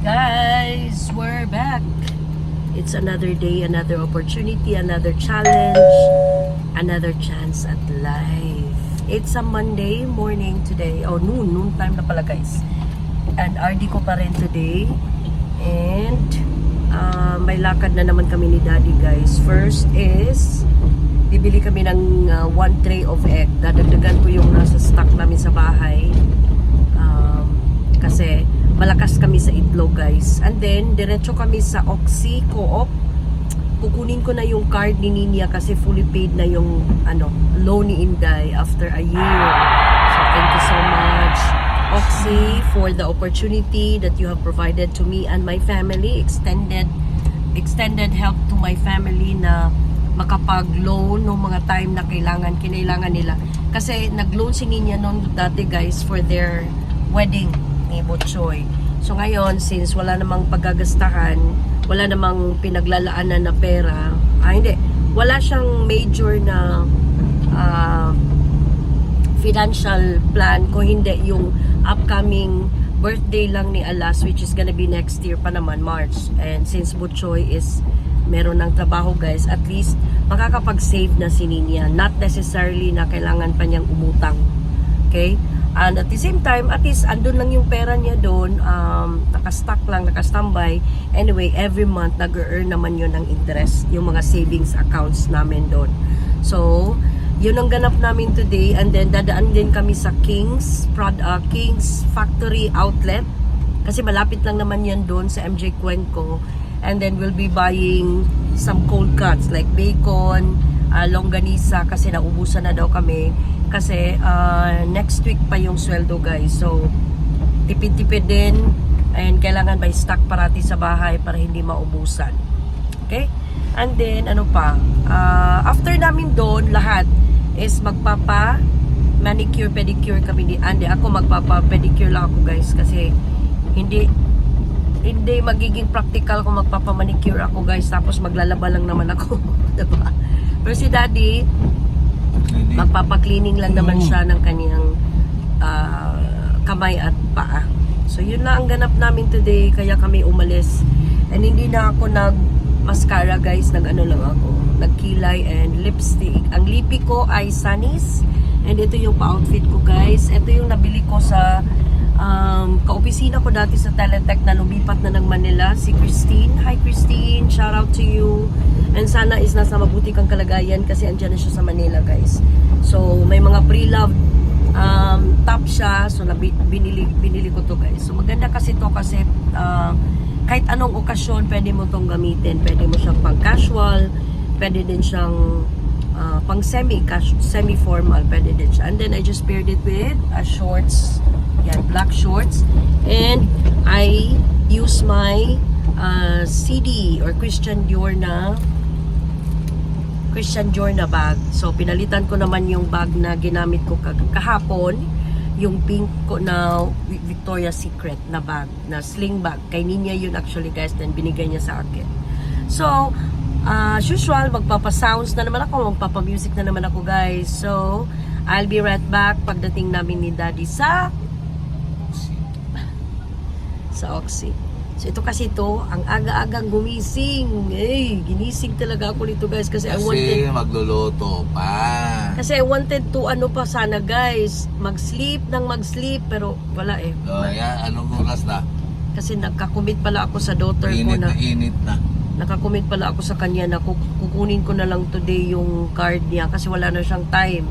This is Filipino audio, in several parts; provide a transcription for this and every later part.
guys, we're back. It's another day, another opportunity, another challenge, another chance at life. It's a Monday morning today. Oh, noon, noon time na pala guys. And RD ko pa rin today. And uh, may lakad na naman kami ni Daddy guys. First is bibili kami ng uh, one tray of egg. Dadagdagan ko yung nasa stock namin sa bahay. Um, kasi malakas kami sa itlog guys. And then, diretso kami sa Oxy Co-op. Kukunin ko na yung card ni Ninia kasi fully paid na yung ano, loan ni Inday after a year. So, thank you so much, Oxy, for the opportunity that you have provided to me and my family. Extended extended help to my family na makapag-loan nung mga time na kailangan, kinailangan nila. Kasi nag-loan si Ninya noon dati guys for their wedding ni Butchoy. So ngayon, since wala namang paggagastahan, wala namang pinaglalaanan na pera, ah hindi, wala siyang major na ah, financial plan ko hindi yung upcoming birthday lang ni Alas which is gonna be next year pa naman March. And since Butchoy is meron ng trabaho guys at least makakapag-save na si Ninya not necessarily na kailangan pa niyang umutang. Okay and at the same time at least andun lang yung pera niya doon um, nakastock lang nakastambay. Anyway every month nag-earn naman yun ng interest yung mga savings accounts namin doon. So yun ang ganap namin today. And then dadaan din kami sa King's Prod, uh, King's Factory Outlet. Kasi malapit lang naman yan doon sa MJ Cuenco. And then we'll be buying some cold cuts like bacon uh, longganisa kasi naubusan na daw kami. Kasi uh, next week pa yung sweldo guys. So tipid-tipid din. And kailangan may stock parati sa bahay para hindi maubusan. Okay? And then ano pa? Uh, after namin doon lahat is magpapa manicure pedicure kami ni Andy. Ako magpapa pedicure lang ako guys. Kasi hindi hindi magiging practical kung magpapa manicure ako guys. Tapos maglalaba lang naman ako. Diba pero si daddy magpapa-cleaning lang naman siya ng kaniyang ah, kamay at paa. So yun lang ang ganap namin today kaya kami umalis. And hindi na ako nag mascara guys, nag ano lang ako, nagkilay and lipstick. Ang lipi ko ay Sunnies. And ito yung pa-outfit ko guys. Ito yung nabili ko sa um, kaopisina ko dati sa Teletech na lumipat na ng Manila, si Christine. Hi Christine, shout out to you. And sana is nasa mabuti kang kalagayan kasi andyan na siya sa Manila guys. So may mga pre-loved um, top siya. So nabi, binili, binili ko to guys. So maganda kasi to kasi uh, kahit anong okasyon pwede mo tong gamitin. Pwede mo siyang pang casual, pwede din siyang uh, pang semi semi formal pwede din siya. And then I just paired it with a shorts yan, black shorts. And I use my uh, CD or Christian Dior na Christian Dior na bag. So, pinalitan ko naman yung bag na ginamit ko kahapon. Yung pink ko na Victoria's Secret na bag, na sling bag. Kay Ninya yun actually guys, then binigay niya sa akin. So, uh, as usual, magpapa-sounds na naman ako, magpapa-music na naman ako guys. So, I'll be right back pagdating namin ni Daddy sa sa Oxy. So ito kasi to, ang aga-agang gumising. Eh, ginising talaga ako nito guys kasi, I wanted Kasi magluluto pa. kasi I wanted to ano pa sana guys, mag-sleep nang mag-sleep pero wala eh. So, yan, anong oras na? Kasi nagka-commit pala ako sa daughter ko Init na na init na. nakakommit pala ako sa kanya na kuk- kukunin ko na lang today yung card niya kasi wala na siyang time.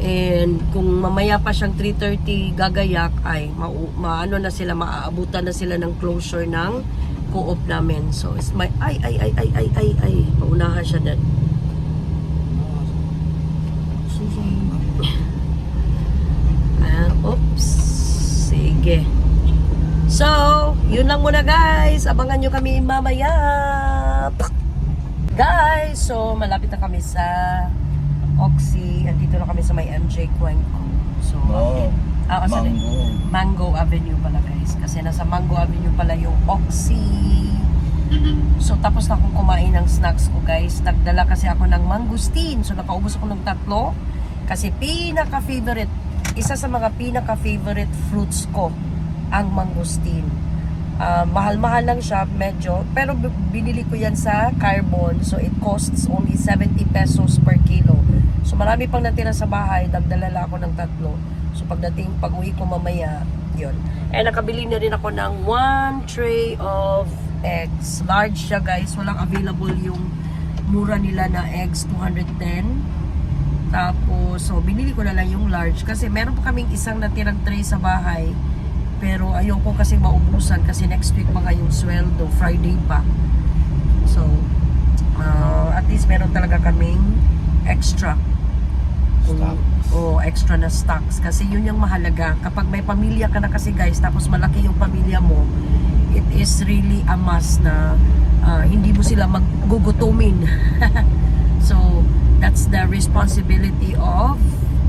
And kung mamaya pa siyang 3.30 gagayak, ay ma maano na sila, maaabutan na sila ng closure ng co-op namin. So, it's my, ay, ay, ay, ay, ay, ay, ay, paunahan siya din. Ah, oops. Sige. So, yun lang muna guys. Abangan nyo kami mamaya. Guys, so malapit na kami sa Oxy. Andito na kami sa may MJ Cuenco. So, No. ah, sa Mango. Mango Avenue pala guys. Kasi nasa Mango Avenue pala yung Oxy. So tapos na akong kumain ng snacks ko guys. Nagdala kasi ako ng mangustin. So nakaubos ako ng tatlo. Kasi pinaka-favorite, isa sa mga pinaka-favorite fruits ko, ang mangustin. Ah, mahal-mahal lang siya medyo. Pero binili ko yan sa Carbon. So it costs only 70 pesos per kilo. So marami pang natira sa bahay. Dagdalala ako ng tatlo. So pagdating, pag uwi ko mamaya, yun. And nakabili na rin ako ng one tray of eggs. Large siya guys. Walang available yung mura nila na eggs, 210. Tapos, so binili ko na lang yung large. Kasi meron pa kaming isang natirang tray sa bahay. Pero ayoko kasi maubusan kasi next week mga yung sweldo, Friday pa. So, uh, at least meron talaga kaming extra. Kung- Stocks. Oo, extra na stocks. Kasi yun yung mahalaga. Kapag may pamilya ka na kasi guys, tapos malaki yung pamilya mo, it is really a must na uh, hindi mo sila maggugutumin. so, that's the responsibility of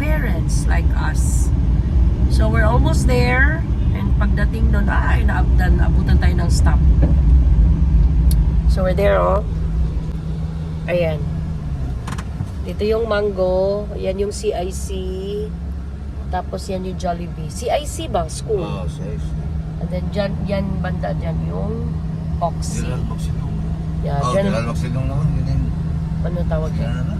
parents like us. So, we're almost there. And pagdating doon, ay, naabdan, abutan tayo ng stop. So, we're there, oh. Ayan. Dito yung mango, yan yung CIC, tapos yan yung Jollibee. CIC ba? School. Oh, size. And then dyan, yan banda dyan yung Oxy. General Magsinong. Yeah, Oh, dyan, General Magsinong naman. Yun yung... ano tawag Yan yan? na.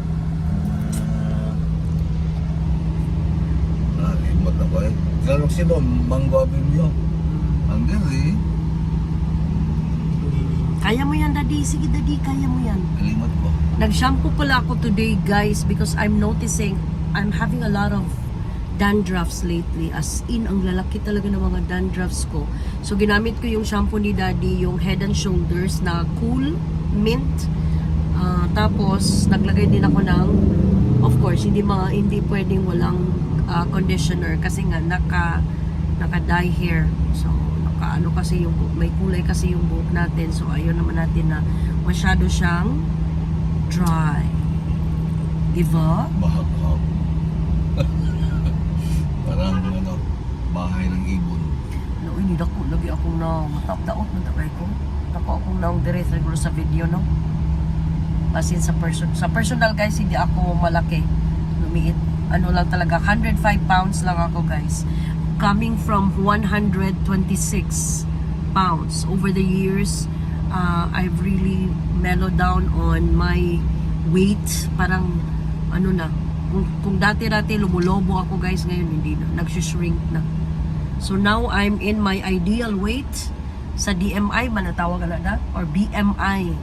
Ah, limot na ba eh. General Magsinong, Mango Avenue. Ang dili. Kaya mo yan, daddy. Sige, daddy, kaya mo yan. Limot ko. Nag-shampoo pala ako today, guys, because I'm noticing I'm having a lot of dandruffs lately. As in, ang lalaki talaga ng mga dandruffs ko. So, ginamit ko yung shampoo ni Daddy, yung Head and Shoulders na Cool Mint. Ah, tapos, naglagay din ako ng, of course, hindi mga hindi pwedeng walang ah, conditioner kasi nga naka naka-dye hair. So, naka ano kasi yung may kulay kasi yung buhok natin. So, ayun naman natin na masyado siyang dry. Diba? Bahag-bahag. Parang ano, bahay ng ibon. No, ini dako lagi akong na matapdaot man takay ko. Dako akong na dire siguro sa video no. As in sa person sa personal guys hindi ako malaki. Lumiit. Ano lang talaga 105 pounds lang ako guys. Coming from 126 pounds over the years uh, I've really mellowed down on my weight parang ano na kung, kung dati-dati lumulobo ako guys ngayon hindi na nagsushrink na So now I'm in my ideal weight sa DMI man natawag na na or BMI.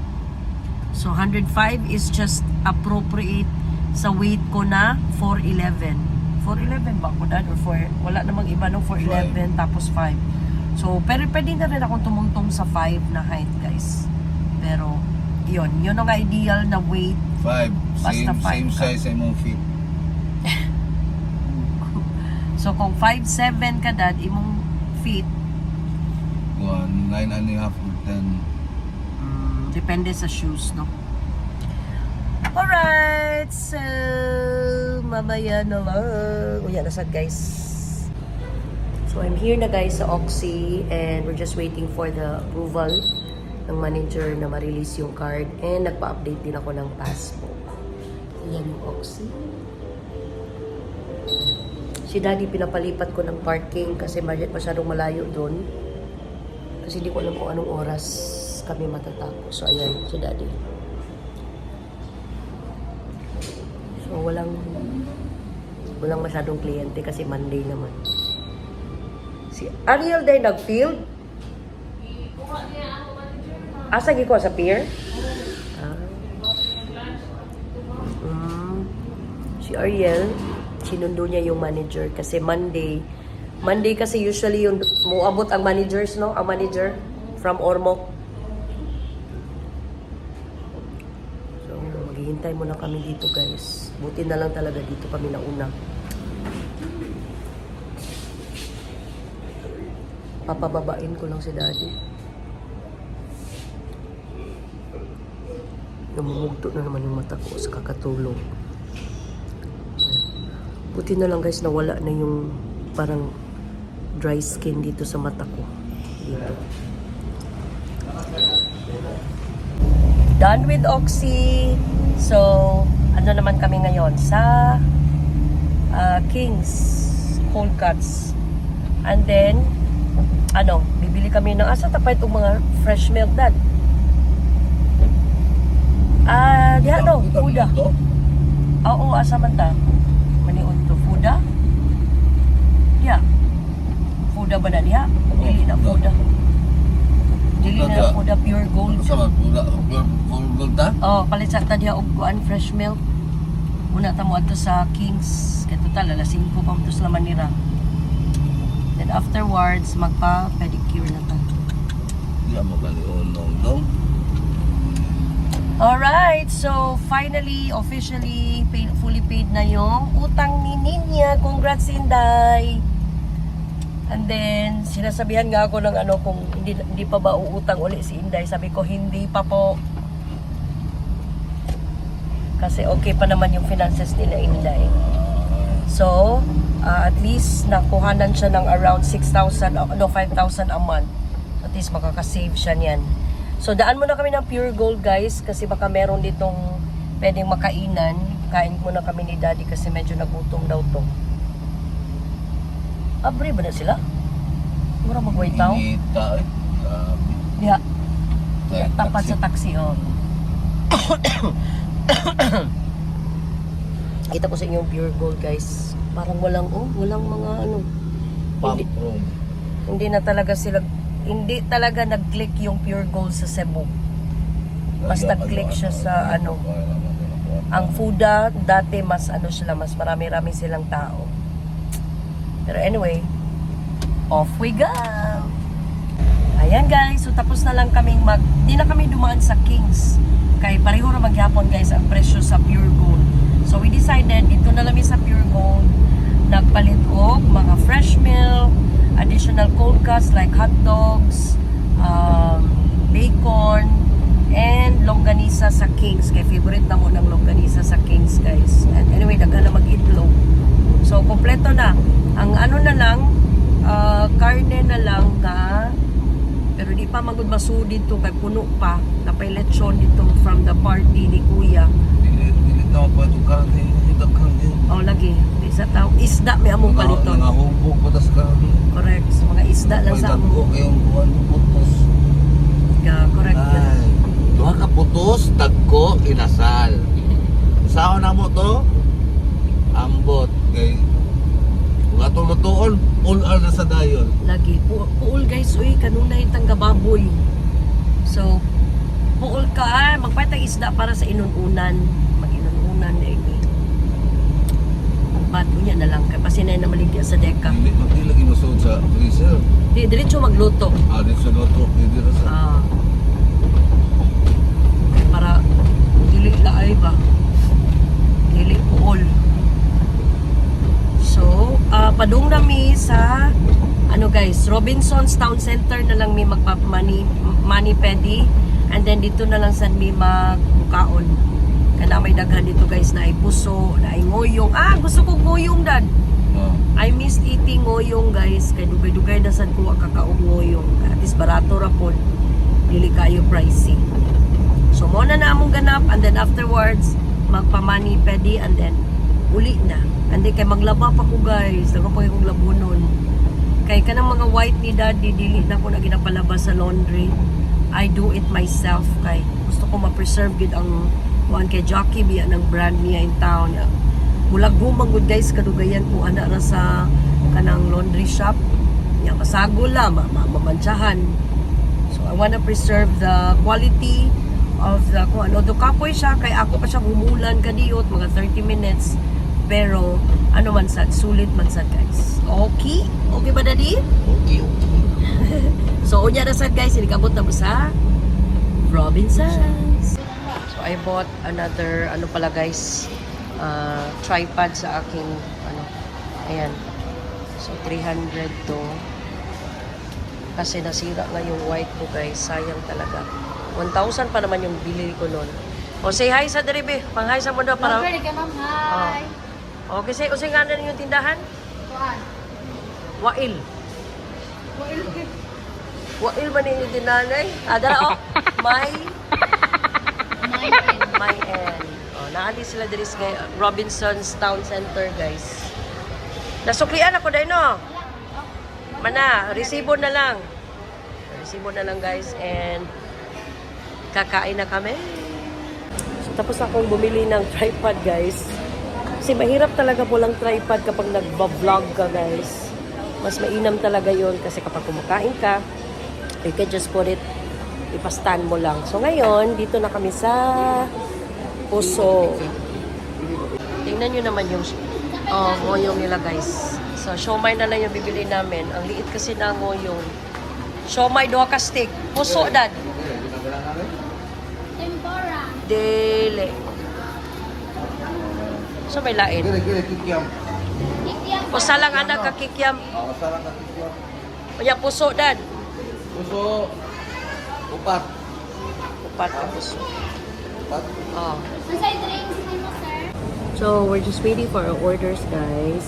So 105 is just appropriate sa weight ko na 411. 411 ba ako dad or 4 wala namang iba no 411 tapos 5. So pero pwede na rin akong tumungtong sa 5 na height guys. Pero yun, yun ang ideal na weight Five. Basta Same, five same ka. size sa imong feet. So kung 5'7 ka dad, imong feet One, nine and a half or ten. Mm, depende sa shoes, no? Alright, so mamaya na lang. Uya na sad, guys. So I'm here na guys sa Oxy and we're just waiting for the approval ng manager na ma-release yung card and nagpa-update din ako ng passport. Yan yung Oxy. Si Daddy pinapalipat ko ng parking kasi masyadong malayo doon. Kasi hindi ko alam kung anong oras kami matatapos. So, ayan, si Daddy. So, walang walang masyadong kliyente kasi Monday naman. Si Ariel day nag-field? Asa gi ko sa pier? Mm. Si Ariel, sinundo niya yung manager kasi Monday Monday kasi usually yung muabot ang managers, no? Ang manager from Ormoc. So, maghihintay muna kami dito, guys. Buti na lang talaga dito kami nauna. Papababain ko lang si daddy. Namumugto na naman yung mata ko sa kakatulong. Buti na lang guys nawala na yung parang dry skin dito sa mata ko. Dito. Done with Oxy. So, ano naman kami ngayon? Sa ah, King's Cold Cuts. And then, ano, bibili kami ng asa tapay itong mga fresh milk dad. Ah, diha no, fuda. to? Oo, asa man ta? Maniun to, fuda? Diha. Fuda ba na diha? Dili na fuda. Dili Fuda na fuda pure gold. Sa pula, pure gold ta? Oh, palit sa diha og kuan fresh milk. Una ta mo adto sa Kings. Kaya total alas 5 pa mo sa Manira. Then afterwards magpa pedicure na ta. Di mo kalion nung dong. Alright, so finally, officially, paid, fully paid na yung utang ni Ninya. Congrats, Inday! And then, sinasabihan nga ako ng ano, kung hindi, hindi pa ba uutang uli si Inday. Sabi ko, hindi pa po. Kasi okay pa naman yung finances nila, Inday. So, uh, at least nakuhanan siya ng around 6,000, uh, no, 5,000 a month. At least makakasave siya niyan. So, daan muna kami ng pure gold, guys, kasi baka meron ditong pwedeng makainan. Kain muna kami ni daddy kasi medyo nagutom daw to. Abre ba na sila? Mura mag-wait tao? Inita. Grabe. Yeah. Kaya Tapat sa taxi, oh. Kita ko sa inyo yung pure gold, guys. Parang walang, oh, walang mga ano. Pump Hindi, room. hindi na talaga sila, hindi talaga nag-click yung pure gold sa Cebu. Mas nag-click siya sa ano. Ang Fuda, dati mas ano sila, mas marami-rami silang tao. Pero anyway, off we go! Ayan guys, so tapos na lang kaming mag, di na kami dumaan sa Kings. Kay pareho na maghapon guys ang presyo sa Pure Gold. So we decided, dito na lang sa Pure Gold, nagpalit og mga fresh milk, additional cold cuts like hot dogs, um, bacon, and longganisa sa Kings. Kay favorite na mo ng longganisa sa Kings guys. And anyway, daghan mag-itlog. So, kompleto na. Ang ano na lang, ah, karne na lang ka, pero di pa magud masudid to kay puno pa. Napay lechon dito from the party ni Kuya. Dili dili na pa ito karate. Ito karate. Oh, lagi. Di sa tao. Isda may among paliton. Nangahubog pa tas karate. Correct. So, mga isda lang sa among. kayong buwan putos. Yeah, correct. Ay, duha ka putos, tagko, inasal. Sao na mo to? Ambot. Kay Nga tulutuon, all are na sa dayon. Lagi. Pu puol guys, uy, kanunay tang gababoy. So, puol ka, ah, magpatay isda para sa inununan. Mag-inununan na ini. But, unya na lang. Kaya pasinay na maligya sa deka. dili magdi lagi masud sa freezer. Di, diretso magluto. Ah, di sa loto, dili ra sa. Ah. para dili laay ba? Dili puol. So, ah padung nami sa ano guys, Robinson's Town Center na lang mi magpapamani money pedi and then dito na lang san mi magbukaon. Kana may daghan dito guys na ay puso, na ay ngoyong. Ah, gusto ko ngoyong dad. Ah. I miss eating ngoyong guys. Kay dugay-dugay na sad ko kakaong ngoyong. At least barato ra pod. Dili kayo pricey. So mo na na among ganap and then afterwards magpamani pedi and then uli na. And then kay maglaba pa ko guys. Dago pa kong labunon. Kay kanang mga white ni daddy dili na ko na ginapalabas sa laundry. I do it myself kay gusto ko ma-preserve gid ang kuan kay Jockey biya ng brand niya in town. Bulag gumang good guys kadugayan ko ana ra sa kanang laundry shop. Ya masagol la ma ma- mamantsahan. So I wanna preserve the quality of the kung ano do kapoy siya kay ako pa siya humulan kadiyot mga 30 minutes pero ano man sad sulit man sad guys okay okay ba Okay, okay. So unya na sad guys. Inikabot na mo sa Robinsons. So I bought another ano pala guys uh, tripod sa aking ano ayan. So 300 to. Kasi nasira nga yung white ko guys. Sayang talaga. 1,000 pa naman yung bili ko noon o say hi sa deribe. Pang hi sa mundo para Vlogger ka ma'am, hi! okay say usay nga na yung tindahan. Kuan. Wail. Wail ba ninyo dinanay? Ah, dara oh. Nine My end. Oh, naali sila diri sa Robinson's Town Center, guys. Nasuklian ako dahil no. Mana, resibo na lang. Resibo na lang guys and kakain na kami. So, tapos akong bumili ng tripod guys. Kasi mahirap talaga po lang tripod kapag nagba-vlog ka guys. Mas mainam talaga yon kasi kapag kumakain ka, you can just put it, ipastand mo lang. So ngayon, dito na kami sa Puso. Tingnan nyo naman yung oh, ngoyong nila guys. So, siomay na lang yung bibili namin. Ang liit kasi na ngoyong. Siomay, doha ka stick. Puso, dad. Tempura. Dele. So, may lain. Gila, gila, kikiam. Ikiam O salang anak kakikyam. Oo, sarang ka kikiam. O ya, puso, dad. Puso. Upat. Upat ka puso. Upat. Oh. Masay drinks nimo, sir. So, we're just waiting for our orders, guys.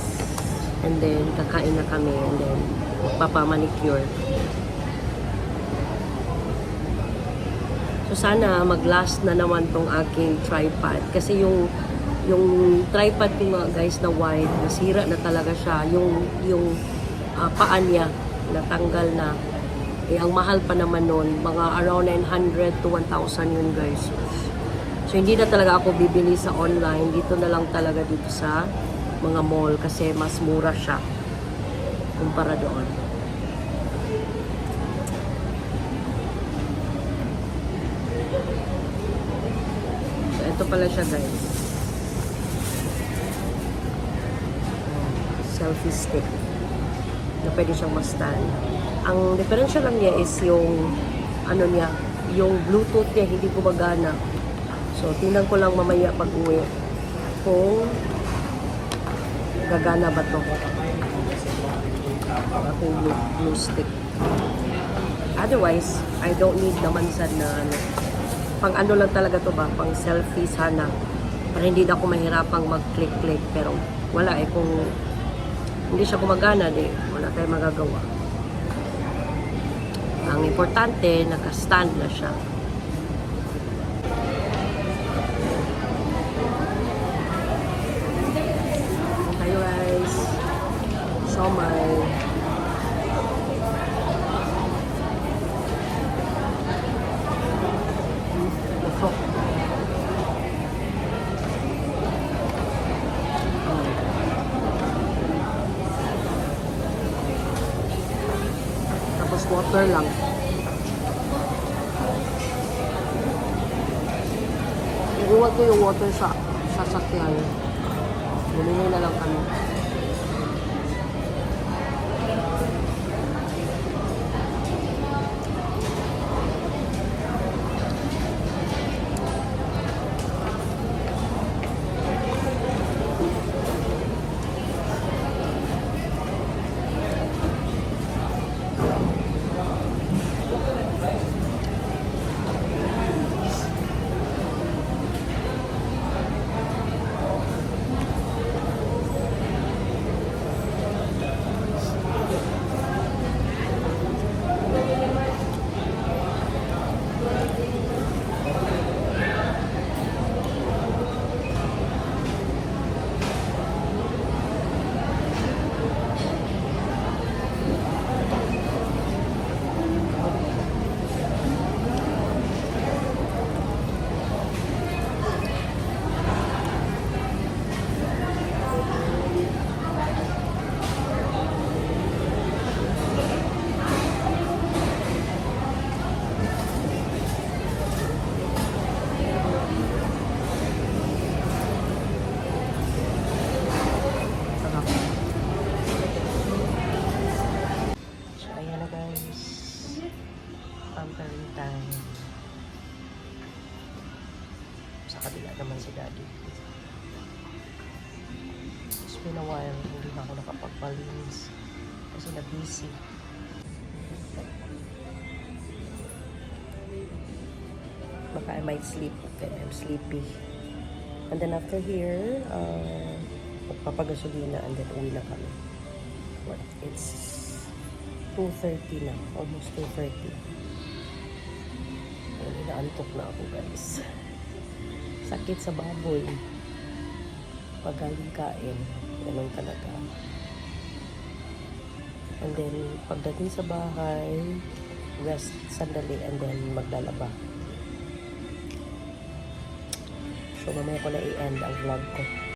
And then, kakain na kami. And then, magpapamanicure. So, sana mag-last na naman tong aking tripod. Kasi yung yung tripod ko nga, guys, na white, nasira na talaga siya. Yung, yung ah, paa niya, natanggal na. Eh, ang mahal pa naman nun, mga around 900 to 1,000 yun, guys. So, hindi na talaga ako bibili sa online. Dito na lang talaga dito sa mga mall kasi mas mura siya kumpara doon. So, ito pala siya guys. Selfie stick na pwede siyang ma-stand. Ang diferensya lang niya is yung ano niya, yung Bluetooth niya hindi gumagana. So, tingnan ko lang mamaya pag uwi kung gagana ba to. Aking blue, blue stick. Otherwise, I don't need naman sa na ano. Pang ano lang talaga to ba? Pang selfie sana. Para hindi na ako mahirapang mag-click-click. Pero wala eh. Kung hindi siya gumagana, di, wala tayong magagawa. Ang importante, naka-stand na siya. Water lang. Iwan ko yung water sa sasakyan. Bumili na lang kami. Baka I might sleep. I'm sleepy. And then after here, uh, magpapagasolina and then uwi na kami. What? It's 2.30 na. Almost 2.30. Hindi na ako guys. Sakit sa baboy. Pag galing kain. Ganun talaga. And then, pagdating sa bahay, rest sandali and then maglalaba. So, mamaya ko na i-end ang vlog ko.